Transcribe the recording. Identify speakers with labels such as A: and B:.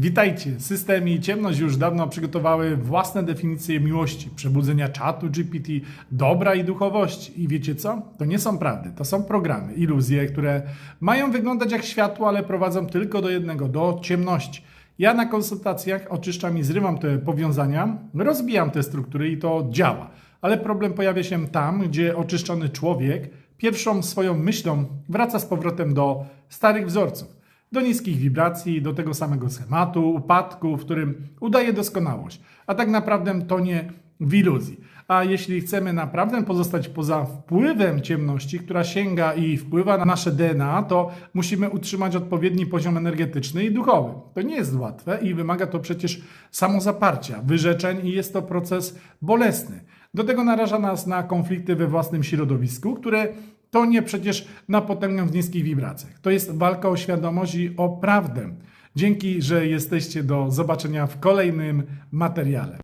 A: Witajcie! System i ciemność już dawno przygotowały własne definicje miłości, przebudzenia czatu GPT, dobra i duchowości. I wiecie co? To nie są prawdy, to są programy, iluzje, które mają wyglądać jak światło, ale prowadzą tylko do jednego, do ciemności. Ja na konsultacjach oczyszczam i zrywam te powiązania, rozbijam te struktury i to działa. Ale problem pojawia się tam, gdzie oczyszczony człowiek pierwszą swoją myślą wraca z powrotem do starych wzorców do niskich wibracji, do tego samego schematu, upadku, w którym udaje doskonałość, a tak naprawdę tonie w iluzji. A jeśli chcemy naprawdę pozostać poza wpływem ciemności, która sięga i wpływa na nasze DNA, to musimy utrzymać odpowiedni poziom energetyczny i duchowy. To nie jest łatwe i wymaga to przecież samozaparcia, wyrzeczeń i jest to proces bolesny. Do tego naraża nas na konflikty we własnym środowisku, które to nie przecież na potęgę w niskich wibracjach. To jest walka o świadomość i o prawdę. Dzięki, że jesteście do zobaczenia w kolejnym materiale.